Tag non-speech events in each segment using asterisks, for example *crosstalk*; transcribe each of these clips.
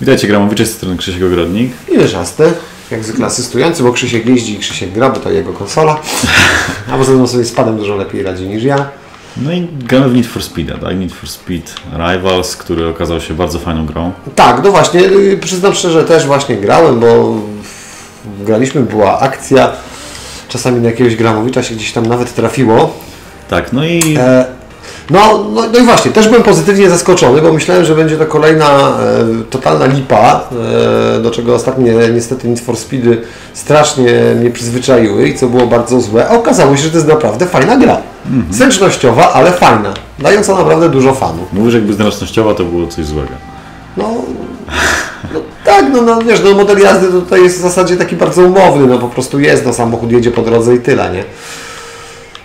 Witajcie Gramowicze z strony Krzysiek Ogrodnik. I Wyszasty, jak zwykle asystujący, bo Krzysiek jeździ i Krzysiek gra, bo to jego konsola. A poza tym sobie z padem dużo lepiej radzi niż ja. No i gramy w Need for Speed, tak? Need for Speed Rivals, który okazał się bardzo fajną grą. Tak, no właśnie, y, przyznam szczerze, też właśnie grałem, bo graliśmy, była akcja. Czasami na jakiegoś Gramowicza się gdzieś tam nawet trafiło. Tak, no i E, No, no, no i właśnie, też byłem pozytywnie zaskoczony, bo myślałem, że będzie to kolejna e, totalna lipa, e, do czego ostatnie niestety Need for Speedy strasznie mnie przyzwyczaiły i co było bardzo złe. A okazało się, że to jest naprawdę fajna gra. Zręcznościowa, ale fajna, dająca naprawdę dużo fanu. mówisz jakby zręcznościowa to było coś złego. No, no tak, no, no wiesz, no model jazdy tutaj jest w zasadzie taki bardzo umowny, no po prostu jest, no samochód jedzie po drodze i tyle, nie?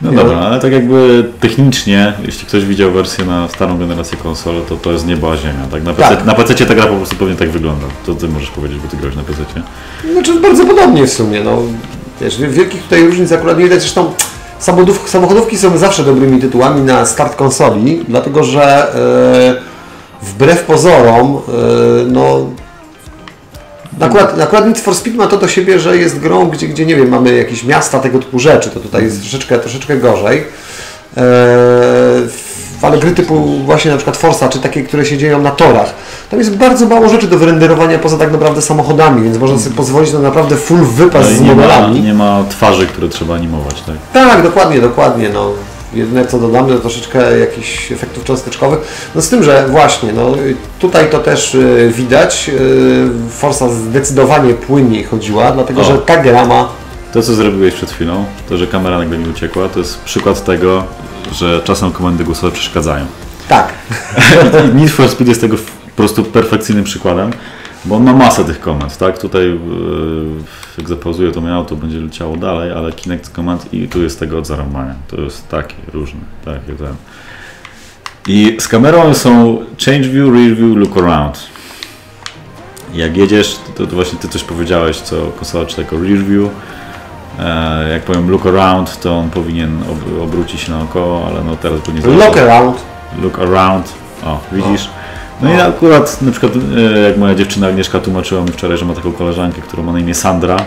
No Nie. dobra, ale tak jakby technicznie, jeśli ktoś widział wersję na starą generację konsol, to to jest niebo a ziemia, tak? Na PC, Tak. na PC ta gra po prostu pewnie tak wygląda. To ty możesz powiedzieć, bo ty grałeś na PC. Znaczy bardzo podobnie w sumie, no wiesz, wielkich tutaj różnic akurat nie widać, zresztą samochodów, samochodówki są zawsze dobrymi tytułami na start konsoli, dlatego że e, wbrew pozorom, e, no Akurat, akurat Need for Speed ma to do siebie, że jest grą, gdzie, gdzie nie wiem, mamy jakieś miasta, tego typu rzeczy, to tutaj jest troszeczkę, troszeczkę gorzej. Eee, ale gry typu właśnie na przykład Forza, czy takie, które się dzieją na torach, tam jest bardzo mało rzeczy do wyrenderowania poza tak naprawdę samochodami, więc można sobie pozwolić na naprawdę full wypas No z nie ma, modelami. nie ma twarzy, które trzeba animować, tak? Tak, dokładnie, dokładnie. No. Jedyne co dodamy to troszeczkę jakichś efektów cząsteczkowych. No z tym, że właśnie, no, tutaj to też y, widać, y, Forza zdecydowanie płynniej chodziła, dlatego O. że ta gra ma To, co zrobiłeś przed chwilą, to, że kamera nagle mi uciekła, to jest przykład tego, że czasem komendy głosowe przeszkadzają. tak. *laughs* Need for Speed jest tego po prostu perfekcyjnym przykładem, bo on ma masę tych komend, tak? Tutaj yy, jak zapauzuję to moje auto będzie leciało dalej, ale Kinect komend i tu jest tego od zarąbania. To jest takie różne, takie ten. I z kamerą są change view, rear view, look around. Jak jedziesz, to, to właśnie ty coś powiedziałeś, co konsola czyta jako rear view. E, jak powiem look around, to on powinien ob, obrócić się naokoło, ale no teraz pewnie Lock around. look around. O, widzisz? No i O. akurat na przykład e, jak moja dziewczyna Agnieszka tłumaczyła mi wczoraj, że ma taką koleżankę, która ma na imię Sandra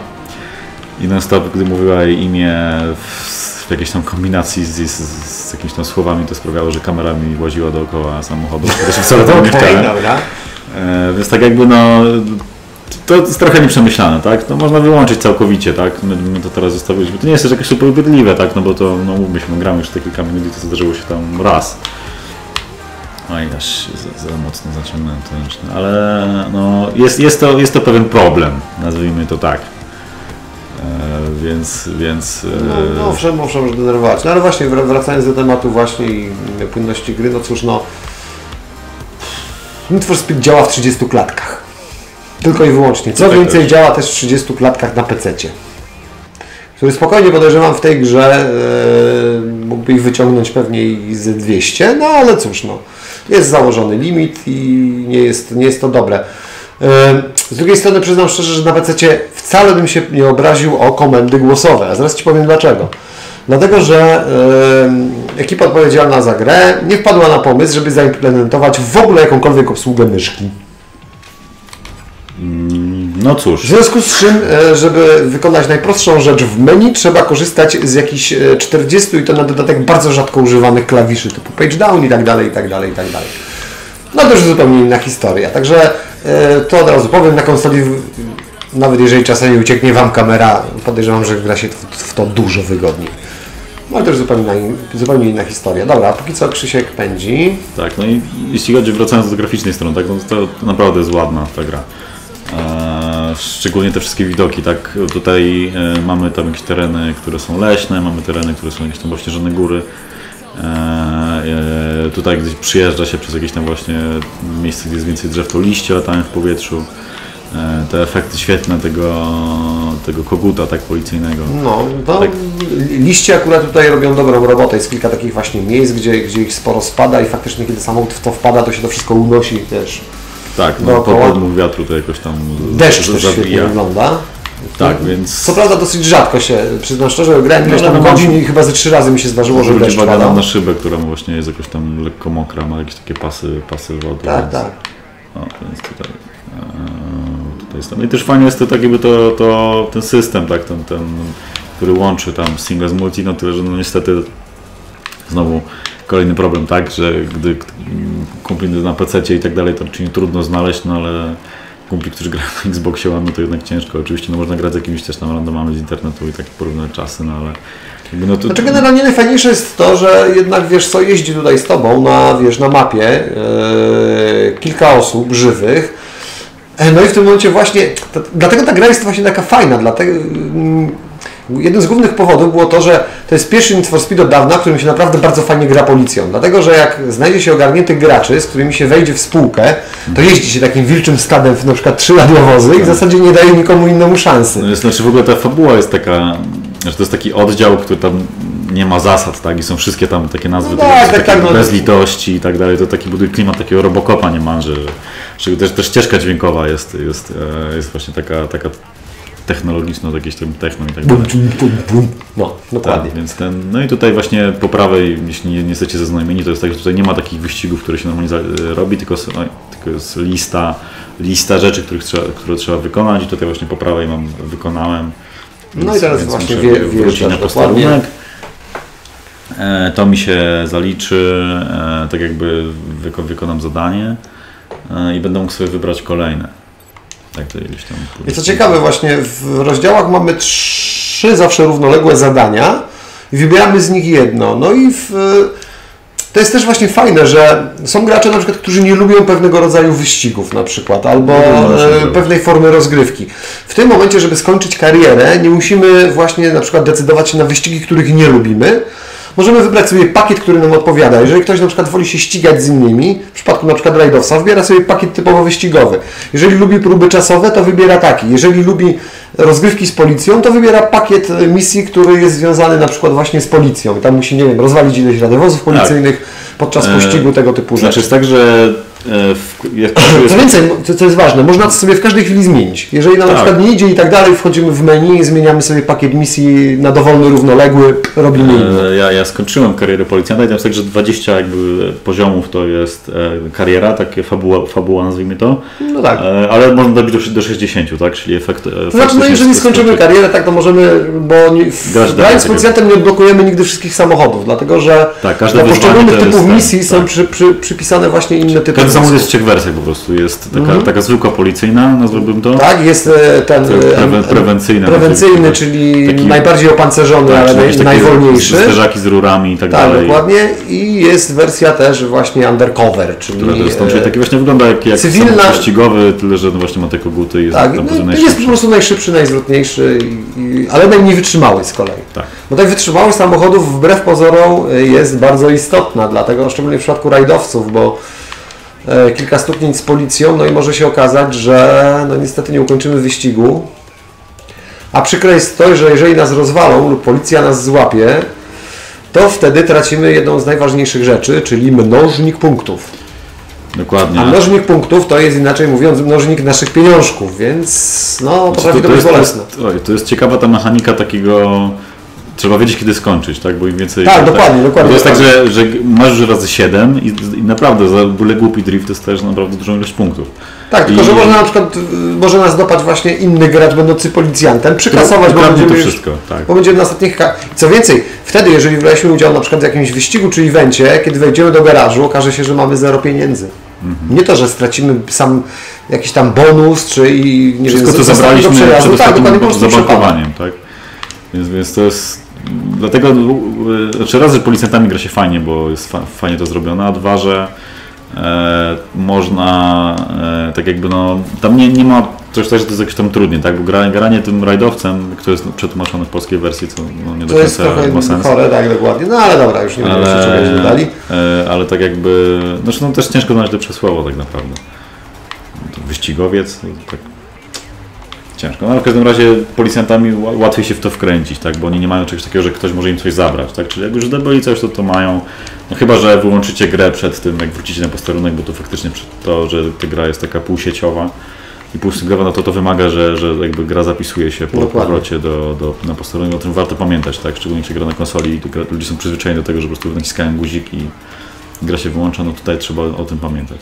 i non stop, gdy mówiła jej imię w, jakiejś tam kombinacji z, z, z jakimiś tam słowami, to sprawiało, że kamera mi łaziła dookoła samochodu, które się wcale tam nie chciałem. E, więc tak jakby no to jest trochę nieprzemyślane, tak? No można wyłączyć całkowicie, tak? My, my to teraz zostawiliśmy. To nie jest też jakieś super tak? No bo to, no mówmy się, no gramy już te kilka minut i to zdarzyło się tam raz. Oj, aż się za, za mocno zaciągnąłem to. Ale no, jest, jest, to, jest to pewien problem, nazwijmy to tak. E, więc, więc... E, No, no owszem, owszem, może denerwować. No ale właśnie wr- wracając do tematu właśnie i płynności gry, no cóż, no Need for Speed działa w 30 klatkach. Tylko i wyłącznie. Co więcej też. działa też w 30 klatkach na PC-cie. Który spokojnie podejrzewam w tej grze e, mógłby wyciągnąć pewnie i ze 200, no ale cóż, no. Jest założony limit i nie jest, nie jest to dobre. Z drugiej strony przyznam szczerze, że na PC wcale bym się nie obraził o komendy głosowe, a zaraz Ci powiem dlaczego. Dlatego, że e, ekipa odpowiedzialna za grę nie wpadła na pomysł, żeby zaimplementować w ogóle jakąkolwiek obsługę myszki. No W cóż, związku z czym, e, żeby wykonać najprostszą rzecz w menu, trzeba korzystać z jakichś e, 40 i to na dodatek bardzo rzadko używanych klawiszy typu page down i tak dalej, i tak dalej, i tak dalej. No to już zupełnie inna historia. Także e, to od razu powiem, na konsoli, w- nawet jeżeli czasami ucieknie Wam kamera, podejrzewam, że gra się w, w to dużo wygodniej. No ale to już zupełnie, inna- zupełnie inna historia. Dobra, póki co Krzysiek pędzi. Tak, no i jeśli chodzi, wracając do graficznej strony, tak, no to naprawdę jest ładna ta gra. Szczególnie te wszystkie widoki, tak, tutaj e, mamy tam jakieś tereny, które są leśne, mamy tereny, które są jakieś tam ośnieżone góry. E, e, tutaj gdzieś przyjeżdża się przez jakieś tam właśnie miejsce, gdzie jest więcej drzew, to liście latają w powietrzu. Te efekty świetne tego, tego koguta, tak, policyjnego. No, to Tak. liście akurat tutaj robią dobrą robotę. Jest kilka takich właśnie miejsc, gdzie, gdzie ich sporo spada i faktycznie kiedy samochód w to wpada, to się to wszystko unosi też. Tak, no, Dookoła. podmuch wiatru to jakoś tam Deszcz z- też świetnie wygląda. Tak, więc... Co prawda dosyć rzadko się, przyznam szczerze, grałem ileś No, tam no, godzin i chyba ze trzy razy mi się zdarzyło, że deszcz padał. na szybę, która właśnie jest jakoś tam lekko mokra, ma jakieś takie pasy, pasy wody. Tak, więc, tak. O, więc tutaj, E, tutaj jest, no i też fajnie jest to tak jakby to, to, ten system, tak, ten, ten, który łączy tam single z multi, no tyle, że no niestety znowu kolejny problem, tak, że gdy kumpli na PC i tak dalej, to czyli trudno znaleźć, no ale kumpli, którzy grają na Xboxie One, no to jednak ciężko. Oczywiście no można grać z jakimiś też tam randomami z internetu i tak porównywać czasy, no ale no to... Znaczy generalnie najfajniejsze jest to, że jednak wiesz co, jeździ tutaj z Tobą na, wiesz, na mapie yy, kilka osób żywych, E, no i w tym momencie właśnie, to, dlatego ta gra jest właśnie taka fajna, dlatego mm, Jeden z głównych powodów było to, że to jest pierwszy Need for Speed od dawna, w którym się naprawdę bardzo fajnie gra policją. Dlatego, że jak znajdzie się ogarniętych graczy, z którymi się wejdzie w spółkę, to jeździ się takim wilczym stadem w na przykład trzy radiowozy i w zasadzie nie daje nikomu innemu szansy. No znaczy w ogóle ta fabuła jest taka, że to jest taki oddział, który tam nie ma zasad, tak? I są wszystkie tam takie nazwy No tak, takie, tak, tak, no. bez litości i tak dalej. To taki buduje klimat takiego robokopa niemalże, że, że też, też ścieżka dźwiękowa jest, jest, e, jest właśnie taka, taka technologiczna, jakieś tam techno i tak dalej. No, dokładnie. Tak, więc ten, no i tutaj właśnie po prawej, jeśli nie, nie jesteście zaznajomieni, to jest tak, że tutaj nie ma takich wyścigów, które się normalnie za, robi, tylko, tylko jest lista, lista rzeczy, których trzeba, które trzeba wykonać i tutaj właśnie po prawej mam, wykonałem. No i teraz właśnie wie- wrócić na dokładnie. posterunek. E, To mi się zaliczy, e, tak jakby wyko, wykonam zadanie e, i będę mógł sobie wybrać kolejne. Tak to gdzieś tam. I co ciekawe, właśnie w rozdziałach mamy trzy zawsze równoległe zadania i wybieramy z nich jedno. No i w, to jest też właśnie fajne, że są gracze na przykład, którzy nie lubią pewnego rodzaju wyścigów na przykład, albo grać. pewnej formy rozgrywki. W tym momencie, żeby skończyć karierę, nie musimy właśnie na przykład decydować się na wyścigi, których nie lubimy. Możemy wybrać sobie pakiet, który nam odpowiada. Jeżeli ktoś na przykład woli się ścigać z innymi, w przypadku na przykład rajdowca, wybiera sobie pakiet typowo wyścigowy. Jeżeli lubi próby czasowe, to wybiera taki. Jeżeli lubi rozgrywki z policją, to wybiera pakiet e, misji, który jest związany na przykład właśnie z policją. Tam musi, nie wiem, rozwalić ileś radowozów policyjnych podczas E, pościgu, tego typu Znaczy rzeczy. jest tak, że e, w, jak jest, Co więcej, co jest ważne, można to sobie w każdej chwili zmienić. Jeżeli nam na Tak. przykład nie idzie i tak dalej, wchodzimy w menu, zmieniamy sobie pakiet misji na dowolny, równoległy, robimy inny. E, Ja, ja skończyłem karierę policjanta i tam jest tak, że 20 jakby poziomów to jest e, kariera, takie fabuła, fabuła nazwijmy to, No tak. e, ale można dobić do, do 60, tak? Czyli efekt. To znaczy, no jeżeli skończymy karierę, tak to możemy, bo nie, grając z policjantem nie odblokujemy nigdy wszystkich samochodów, dlatego że Tak, dla poszczególnych typów misji są tak. przy, przy, przypisane właśnie inne typy samochód jest w trzech wersjach po prostu. Jest taka, Mhm. taka zwykła policyjna, nazwałbym to. Tak, jest e, ten e, Prewe- prewencyjny, prewencyjny, czyli taki- najbardziej opancerzony, Tak, ale naj, najwolniejszy. Zderzaki z rurami i tak, Tak, dalej. dokładnie. I jest wersja też właśnie undercover, czyli Która jest, tam, e, czyli taki właśnie wygląda jak, jak cywilna- samochód pościgowy, tyle że no właśnie ma te koguty i jest Tak, tam no, jest po prostu najszybszy, najzwrotniejszy, i, i, ale najmniej wytrzymały z kolei. Tak. Bo ta wytrzymałość samochodów wbrew pozorom jest bardzo istotna, dlatego szczególnie w przypadku rajdowców, bo kilka stuknięć z policją, no i może się okazać, że no niestety nie ukończymy wyścigu. A przykre jest to, że jeżeli nas rozwalą lub policja nas złapie, to wtedy tracimy jedną z najważniejszych rzeczy, czyli mnożnik punktów. Dokładnie. A mnożnik punktów to jest inaczej mówiąc mnożnik naszych pieniążków, więc no potrafi to być jest, to, bolesne. jest, oj, to jest ciekawa ta mechanika takiego. Trzeba wiedzieć, kiedy skończyć, tak? Bo im więcej. Tak, dokładnie, dokładnie, Bo to jest tak, dokładnie. że, że masz już razy 7 i, i naprawdę za byle głupi drift dostajesz naprawdę dużą ilość punktów. Tak, tylko I- że można na przykład, y, może nas dopaść właśnie inny gracz będący policjantem, przykasować, bo będziemy, to już, wszystko, tak. bo będziemy na ostatnich... Co więcej, wtedy jeżeli braliśmy udział na przykład w jakimś wyścigu czy evencie, kiedy wejdziemy do garażu, okaże się, że mamy zero pieniędzy. Mhm. Nie to, że stracimy sam jakiś tam bonus, czy i nie Wszystko, wiem, co zabraliśmy przed tak, dokładnie, ostatnim prostu przepadek. zablokowaniem, tak? Więc, więc to jest. Dlatego y, znaczy raz, że policjantami gra się fajnie, bo jest fa, fajnie to zrobione, a dwa, że e, można e, tak jakby no. Tam nie, nie ma coś tak, że to jest jakieś tam trudniej, tak? Bo gra, granie tym rajdowcem, który jest przetłumaczony w polskiej wersji, co no, nie do końca ma sens. chore, tak, dokładnie. No ale dobra, już nie będziemy się czegoś dodali. e, ale tak jakby, znaczy no też ciężko znaleźć lepsze słowo tak naprawdę. To wyścigowiec, tak ciężko. No ale w każdym razie policjantami ła- łatwiej się w to wkręcić, tak, bo oni nie mają czegoś takiego, że ktoś może im coś zabrać, tak, czyli jak już zdobyli coś, to to mają, no chyba, że wyłączycie grę przed tym, jak wrócicie na posterunek, bo to faktycznie to, że ta gra jest taka półsieciowa i półsyglowa, no to to wymaga, że, że jakby gra zapisuje się po Dokładnie. powrocie do, do, na posterunek, o tym warto pamiętać, tak, szczególnie jak się gra na konsoli i ludzie są przyzwyczajeni do tego, że po prostu naciskają guzik i gra się wyłącza, no tutaj trzeba o tym pamiętać.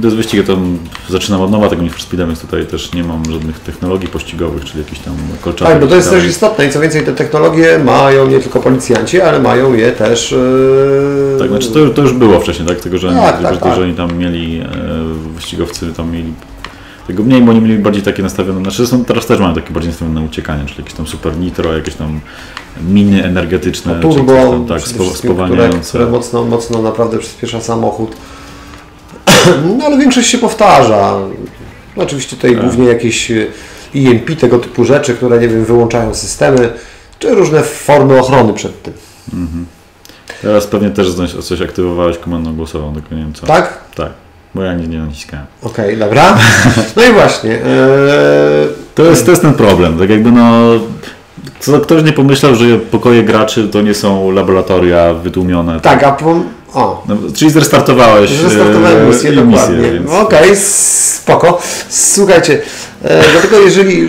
To jest wyścig, to zaczynam od nowa tego for Speedem, więc tutaj też nie mam żadnych technologii pościgowych, czyli jakichś tam kolczatek. Tak, bo to jest i też istotne i co więcej, te technologie mają nie tylko policjanci, ale mają je też... Yy... Tak, znaczy to, już- to już było wcześniej, tak? Tego, że, Tak, tylko, tak, że, tak. że oni tam mieli, e, wyścigowcy tam mieli tego mniej, bo oni mieli bardziej takie nastawione, znaczy są, teraz też mają takie bardziej nastawione na uciekanie, czyli jakieś tam super nitro, jakieś tam miny energetyczne, czy turbo, tam, tak, przede spo, wszystkim, które, spowalniające. które mocno, mocno naprawdę przyspiesza samochód. *coughs* No ale większość się powtarza. Oczywiście tutaj Tak. głównie jakieś EMP, tego typu rzeczy, które nie wiem, wyłączają systemy, czy różne formy ochrony przed tym. Teraz pewnie też coś, aktywowałeś komendą głosową, tylko nie wiem co. Tak? Tak, bo ja nie, nie naciskałem. Okej, dobra. *laughs* No i właśnie. e, To jest, to jest ten problem, tak jakby no... Ktoś nie pomyślał, że pokoje graczy to nie są laboratoria wytłumione. tak, a po, o, No, czyli zrestartowałeś Zrestartowałem e, misję, i dokładnie. więc... Okej, spoko. Słuchajcie, e, dlatego jeżeli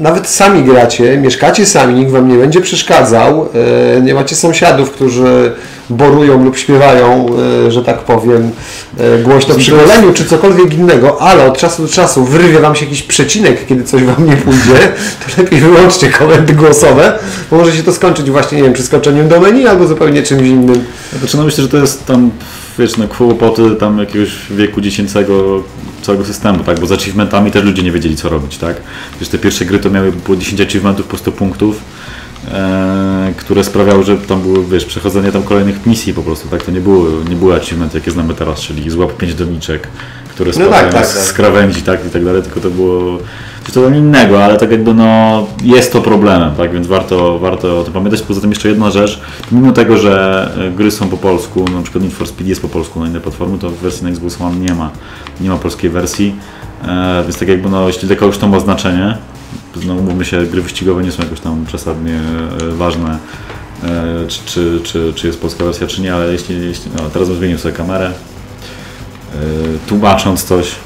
nawet sami gracie, mieszkacie sami, nikt Wam nie będzie przeszkadzał, e, nie macie sąsiadów, którzy borują lub śpiewają, e, że tak powiem, e, głośno przy goleniu czy cokolwiek innego, ale od czasu do czasu wyrwie Wam się jakiś przecinek, kiedy coś Wam nie pójdzie, *laughs* to lepiej wyłączcie komendy głosowe, bo może się to skończyć właśnie, nie wiem, przeskoczeniem do menu albo zupełnie czymś innym. No myślę, że to jest tam, wiesz, no kłopoty tam jakiegoś wieku dziecięcego całego systemu, tak? Bo z achievementami też ludzie nie wiedzieli, co robić, tak? Wiesz, te pierwsze gry to miały po 10 achievementów po 100 punktów, e, które sprawiały, że tam było, wiesz, przechodzenie tam kolejnych misji po prostu, tak? To nie było, nie były achievementy, jakie znamy teraz, czyli złap 5 doniczek, które tak, spadają tak, z, tak. z krawędzi, tak? I tak dalej, tylko to było totalnie innego, ale tak jakby no jest to problemem, tak? Więc warto, warto o tym pamiętać. Poza tym jeszcze jedna rzecz, mimo tego, że e, gry są po polsku, na przykład Need for Speed jest po polsku na inne platformy, to w wersji na Xbox One nie ma, nie ma polskiej wersji, e, więc tak jakby no jeśli dla kogoś to ma znaczenie, no umówmy się, gry wyścigowe nie są jakoś tam przesadnie e, ważne, e, czy, czy, czy, czy jest polska wersja, czy nie, ale jeśli, jeśli no, teraz bym zmienił sobie kamerę, e, tłumacząc coś,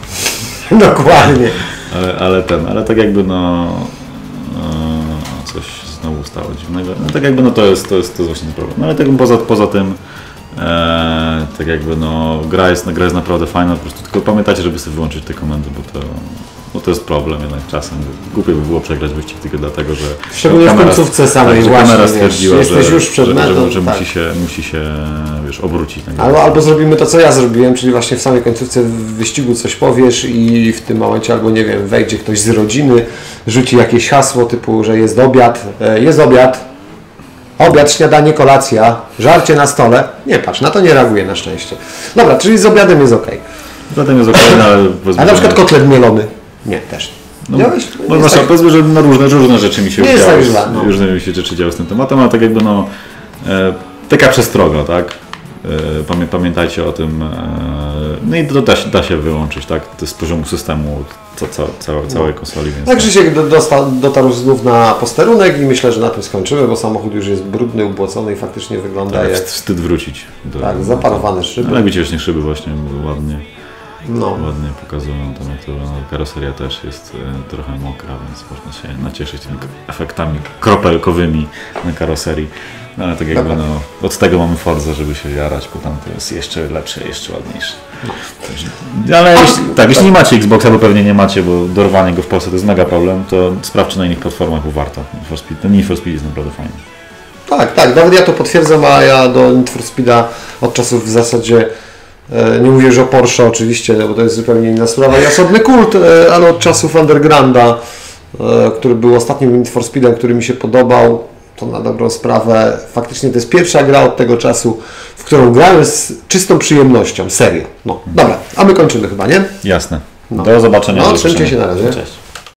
*laughs* Dokładnie. Ale, ale ten, ale tak jakby no e, coś znowu stało dziwnego. No tak jakby no to jest, to jest, to jest właśnie problem. No ale tak poza, poza tym e, tak jakby no gra jest, gra jest naprawdę fajna, po prostu tylko pamiętajcie, żeby sobie wyłączyć te komendy, bo to, bo to jest problem jednak czasem. Głupio by było przegrać wyścig tylko dlatego, że Szczególnie w końcówce samej tak, właśnie, kamera wiesz, stwierdziła, jesteś że, już przed że, metą, że, że tak. musi, się, musi się wiesz, obrócić. Tak Albo, albo zrobimy to, co ja zrobiłem, czyli właśnie w samej końcówce wyścigu coś powiesz i w tym momencie albo nie wiem, wejdzie ktoś z rodziny, rzuci jakieś hasło typu, że jest obiad, e, jest obiad, obiad, śniadanie, kolacja, żarcie na stole. Nie patrz, na to nie reaguje na szczęście. Dobra, czyli z obiadem jest ok. Zatem jest okej, ale powiedzmy, A na przykład kotlet mielony? Nie, też. No, nie. Działeś? No, jest właśnie, tak- powiedzmy, że no, różne, różne rzeczy mi się Nie jest działy, tak źle, no. różne mi się rzeczy działy z tym tematem, ale tak jakby no e, taka przestroga, tak? E, pamię, pamiętajcie o tym. E, no i to da się, da się wyłączyć, tak? To jest z poziomu systemu co, całe, całej konsoli, więc Tak, Krzysiek do- dosta- dotarł znów na posterunek i myślę, że na tym skończymy, bo samochód już jest brudny, ubłocony i faktycznie wygląda tak, jak wst- wstyd wrócić. Do, tak, zaparowane szyby. Ale właśnie szyby właśnie ładnie, No. ładnie pokazują jak to wygląda. Karoseria też jest e, trochę mokra, więc można się nacieszyć tymi efektami kropelkowymi na karoserii. No ale tak jakby no, od tego mamy Forza, żeby się jarać, bo tam to jest jeszcze lepsze, jeszcze ładniejsze. Także- Ale jeśli, tak, jeśli nie macie Xboxa, bo pewnie nie macie, bo dorwanie go w Polsce to jest mega problem, to sprawdźcie na innych platformach, bo warto. For Speed, ten Need for Speed jest naprawdę fajny. Tak, tak, nawet ja to potwierdzam, a ja do Need for Speeda od czasów w zasadzie, nie mówię już o Porsche oczywiście, bo to jest zupełnie inna sprawa i osobny kult, e, ale od czasów Undergrounda, e, który był ostatnim Need for Speedem, który mi się podobał, to na dobrą sprawę, faktycznie to jest pierwsza gra od tego czasu, w którą grałem z czystą przyjemnością, serio. No, dobra, a my kończymy chyba, nie? Jasne. No. Do zobaczenia. No, usłyszenia. się na razie. Cześć.